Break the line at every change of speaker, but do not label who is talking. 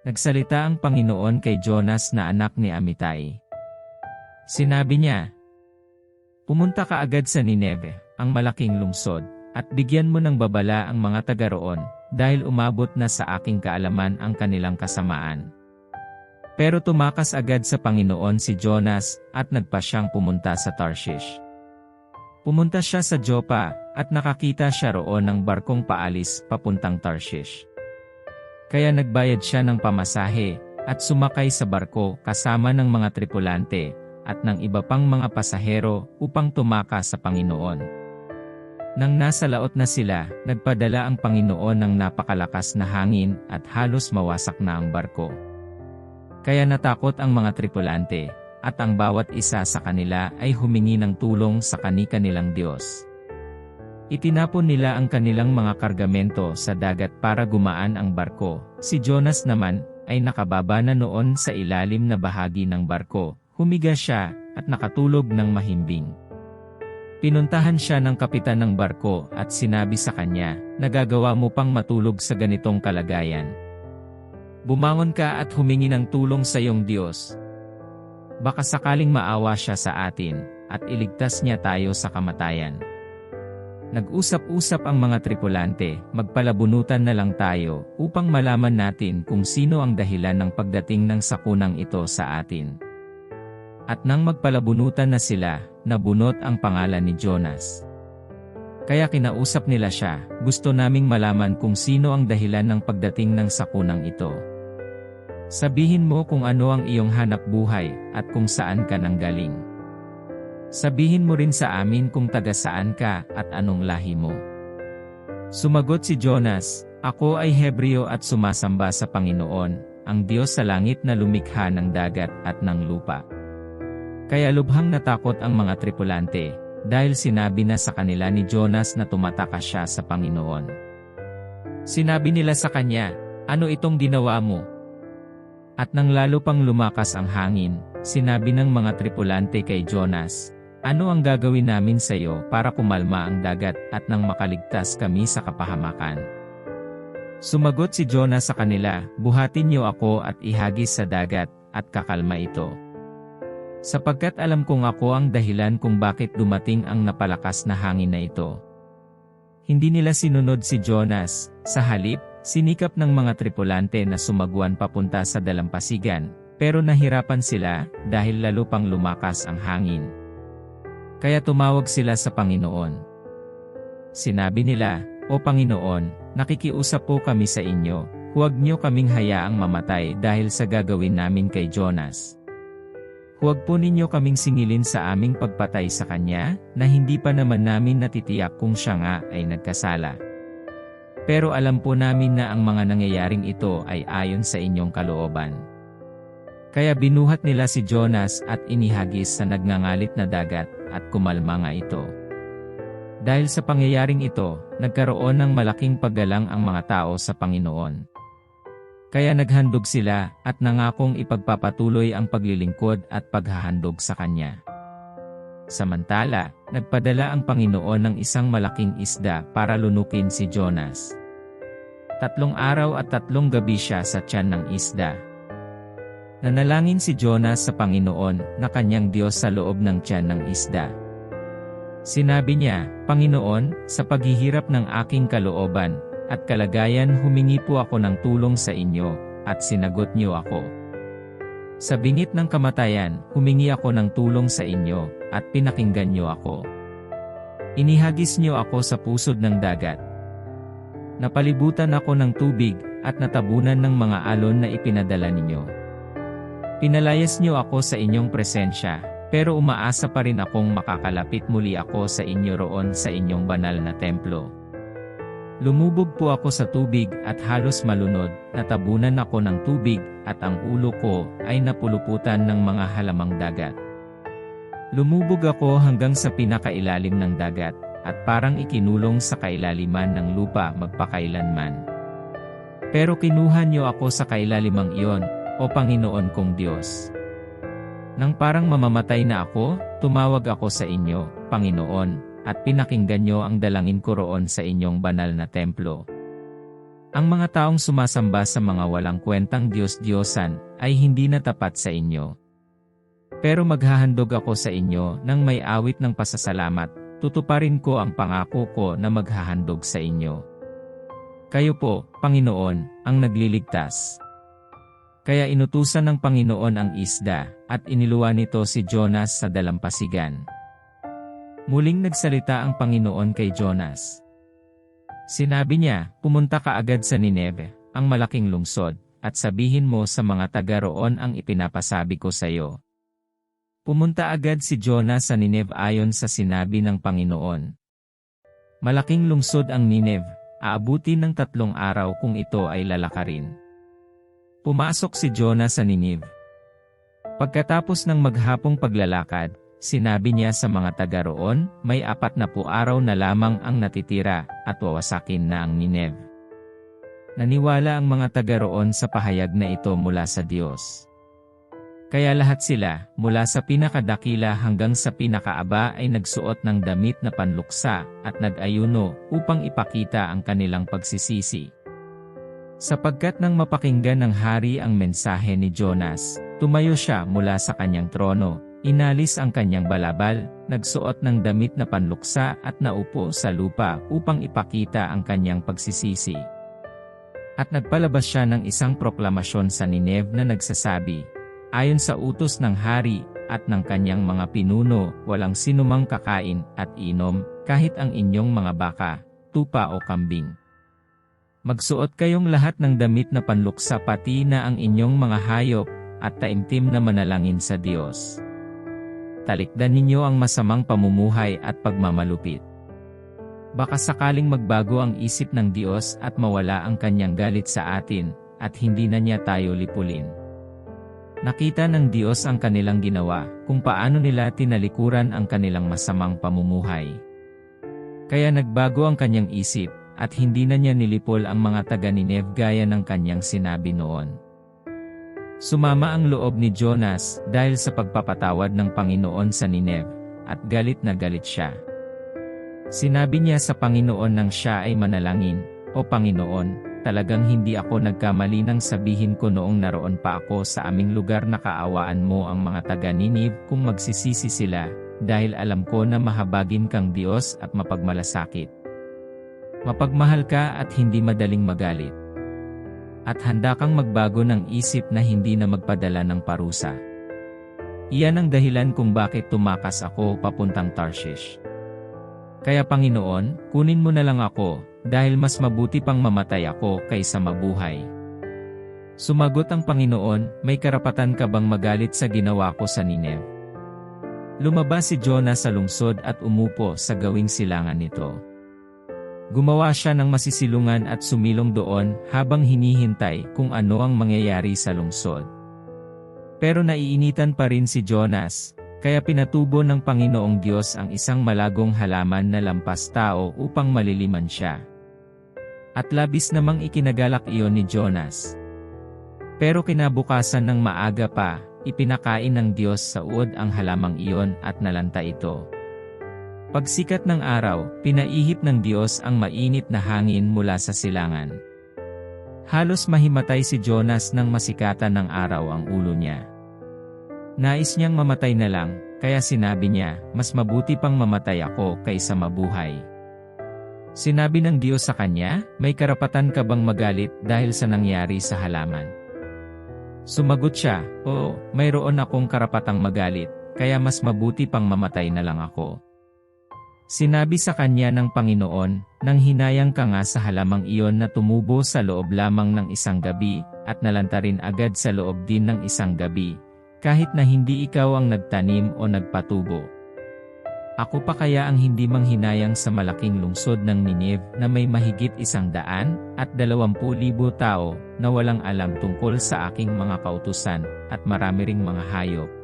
Nagsalita ang Panginoon kay Jonas na anak ni Amitai. Sinabi niya, Pumunta ka agad sa Nineve, ang malaking lungsod, at bigyan mo ng babala ang mga taga roon, dahil umabot na sa aking kaalaman ang kanilang kasamaan. Pero tumakas agad sa Panginoon si Jonas at nagpa siyang pumunta sa Tarshish. Pumunta siya sa Joppa at nakakita siya roon ng barkong paalis papuntang Tarshish. Kaya nagbayad siya ng pamasahe at sumakay sa barko kasama ng mga tripulante at ng iba pang mga pasahero upang tumakas sa Panginoon. Nang nasa laot na sila, nagpadala ang Panginoon ng napakalakas na hangin at halos mawasak na ang barko. Kaya natakot ang mga tripulante, at ang bawat isa sa kanila ay humingi ng tulong sa kani-kanilang Diyos. Itinapon nila ang kanilang mga kargamento sa dagat para gumaan ang barko. Si Jonas naman ay nakababa na noon sa ilalim na bahagi ng barko. Humiga siya at nakatulog ng mahimbing. Pinuntahan siya ng kapitan ng barko at sinabi sa kanya, nagagawa mo pang matulog sa ganitong kalagayan. Bumangon ka at humingi ng tulong sa iyong Diyos. Baka sakaling maawa siya sa atin, at iligtas niya tayo sa kamatayan. Nag-usap-usap ang mga tripulante, magpalabunutan na lang tayo upang malaman natin kung sino ang dahilan ng pagdating ng sakunang ito sa atin. At nang magpalabunutan na sila, nabunot ang pangalan ni Jonas. Kaya kinausap nila siya, gusto naming malaman kung sino ang dahilan ng pagdating ng sakunang ito. Sabihin mo kung ano ang iyong hanap buhay at kung saan ka nanggaling. Sabihin mo rin sa amin kung taga saan ka at anong lahi mo. Sumagot si Jonas, Ako ay Hebreo at sumasamba sa Panginoon, ang Diyos sa langit na lumikha ng dagat at ng lupa. Kaya lubhang natakot ang mga tripulante, dahil sinabi na sa kanila ni Jonas na tumataka siya sa Panginoon. Sinabi nila sa kanya, Ano itong ginawa mo? At nang lalo pang lumakas ang hangin, sinabi ng mga tripulante kay Jonas, ano ang gagawin namin sa iyo para kumalma ang dagat at nang makaligtas kami sa kapahamakan? Sumagot si Jonah sa kanila, buhatin niyo ako at ihagis sa dagat, at kakalma ito. Sapagkat alam kong ako ang dahilan kung bakit dumating ang napalakas na hangin na ito. Hindi nila sinunod si Jonas, sa halip, sinikap ng mga tripulante na sumagwan papunta sa dalampasigan, pero nahirapan sila dahil lalo pang lumakas ang hangin. Kaya tumawag sila sa Panginoon. Sinabi nila, O Panginoon, nakikiusap po kami sa inyo, huwag niyo kaming hayaang mamatay dahil sa gagawin namin kay Jonas. Huwag po ninyo kaming singilin sa aming pagpatay sa kanya, na hindi pa naman namin natitiyak kung siya nga ay nagkasala. Pero alam po namin na ang mga nangyayaring ito ay ayon sa inyong kalooban. Kaya binuhat nila si Jonas at inihagis sa nagngangalit na dagat, at kumalma nga ito. Dahil sa pangyayaring ito, nagkaroon ng malaking paggalang ang mga tao sa Panginoon. Kaya naghandog sila at nangakong ipagpapatuloy ang paglilingkod at paghahandog sa Kanya. Samantala, nagpadala ang Panginoon ng isang malaking isda para lunukin si Jonas. Tatlong araw at tatlong gabi siya sa tiyan ng isda. Nanalangin si Jonas sa Panginoon na kanyang Diyos sa loob ng tiyan ng isda. Sinabi niya, Panginoon, sa paghihirap ng aking kalooban, at kalagayan humingi po ako ng tulong sa inyo, at sinagot niyo ako. Sa bingit ng kamatayan, humingi ako ng tulong sa inyo, at pinakinggan niyo ako. Inihagis niyo ako sa pusod ng dagat. Napalibutan ako ng tubig, at natabunan ng mga alon na ipinadala ninyo. Pinalayas niyo ako sa inyong presensya, pero umaasa pa rin akong makakalapit muli ako sa inyo roon sa inyong banal na templo. Lumubog po ako sa tubig at halos malunod, natabunan ako ng tubig at ang ulo ko ay napuluputan ng mga halamang dagat. Lumubog ako hanggang sa pinakailalim ng dagat, at parang ikinulong sa kailaliman ng lupa magpakailanman. Pero kinuha niyo ako sa kailalimang iyon, o Panginoon kong Diyos. Nang parang mamamatay na ako, tumawag ako sa inyo, Panginoon, at pinakinggan niyo ang dalangin ko roon sa inyong banal na templo. Ang mga taong sumasamba sa mga walang kwentang Diyos-Diyosan ay hindi na tapat sa inyo. Pero maghahandog ako sa inyo ng may awit ng pasasalamat, tutuparin ko ang pangako ko na maghahandog sa inyo. Kayo po, Panginoon, ang nagliligtas. Kaya inutusan ng Panginoon ang isda, at iniluwa nito si Jonas sa dalampasigan. Muling nagsalita ang Panginoon kay Jonas. Sinabi niya, pumunta ka agad sa Nineve, ang malaking lungsod, at sabihin mo sa mga taga roon ang ipinapasabi ko sa iyo. Pumunta agad si Jonas sa Nineve ayon sa sinabi ng Panginoon. Malaking lungsod ang Nineve, aabutin ng tatlong araw kung ito ay lalakarin. Pumasok si Jonas sa Nineve. Pagkatapos ng maghapong paglalakad, Sinabi niya sa mga taga roon, may apat na po araw na lamang ang natitira, at wawasakin na ang Ninev. Naniwala ang mga taga roon sa pahayag na ito mula sa Diyos. Kaya lahat sila, mula sa pinakadakila hanggang sa pinakaaba ay nagsuot ng damit na panluksa at nag-ayuno upang ipakita ang kanilang pagsisisi. Sapagkat nang mapakinggan ng hari ang mensahe ni Jonas, tumayo siya mula sa kanyang trono, Inalis ang kanyang balabal, nagsuot ng damit na panluksa at naupo sa lupa upang ipakita ang kanyang pagsisisi. At nagpalabas siya ng isang proklamasyon sa Nineve na nagsasabi, Ayon sa utos ng hari at ng kanyang mga pinuno, walang sinumang kakain at inom, kahit ang inyong mga baka, tupa o kambing. Magsuot kayong lahat ng damit na panluksa pati na ang inyong mga hayop, at taimtim na manalangin sa Diyos talikdan ninyo ang masamang pamumuhay at pagmamalupit. Baka sakaling magbago ang isip ng Diyos at mawala ang kanyang galit sa atin, at hindi na niya tayo lipulin. Nakita ng Diyos ang kanilang ginawa, kung paano nila tinalikuran ang kanilang masamang pamumuhay. Kaya nagbago ang kanyang isip, at hindi na niya nilipol ang mga taga Nineve gaya ng kanyang sinabi noon. Sumama ang loob ni Jonas dahil sa pagpapatawad ng Panginoon sa Nineve, at galit na galit siya. Sinabi niya sa Panginoon nang siya ay manalangin, O Panginoon, talagang hindi ako nagkamali nang sabihin ko noong naroon pa ako sa aming lugar na kaawaan mo ang mga taga Nineve kung magsisisi sila, dahil alam ko na mahabagin kang Diyos at mapagmalasakit. Mapagmahal ka at hindi madaling magalit at handa kang magbago ng isip na hindi na magpadala ng parusa. Iyan ang dahilan kung bakit tumakas ako papuntang Tarshish. Kaya Panginoon, kunin mo na lang ako, dahil mas mabuti pang mamatay ako kaysa mabuhay. Sumagot ang Panginoon, may karapatan ka bang magalit sa ginawa ko sa Nineve? Lumabas si Jonah sa lungsod at umupo sa gawing silangan nito. Gumawa siya ng masisilungan at sumilong doon habang hinihintay kung ano ang mangyayari sa lungsod. Pero naiinitan pa rin si Jonas, kaya pinatubo ng Panginoong Diyos ang isang malagong halaman na lampas tao upang maliliman siya. At labis namang ikinagalak iyon ni Jonas. Pero kinabukasan ng maaga pa, ipinakain ng Diyos sa uod ang halamang iyon at nalanta ito. Pagsikat ng araw, pinaihip ng Diyos ang mainit na hangin mula sa silangan. Halos mahimatay si Jonas nang masikatan ng araw ang ulo niya. Nais niyang mamatay na lang, kaya sinabi niya, mas mabuti pang mamatay ako kaysa mabuhay. Sinabi ng Diyos sa kanya, may karapatan ka bang magalit dahil sa nangyari sa halaman? Sumagot siya, oo, mayroon akong karapatang magalit, kaya mas mabuti pang mamatay na lang ako. Sinabi sa kanya ng Panginoon, nang hinayang ka nga sa halamang iyon na tumubo sa loob lamang ng isang gabi, at nalanta rin agad sa loob din ng isang gabi, kahit na hindi ikaw ang nagtanim o nagpatubo. Ako pa kaya ang hindi manghinayang sa malaking lungsod ng Nineve na may mahigit isang daan at dalawampu libo tao na walang alam tungkol sa aking mga kautusan at marami ring mga hayop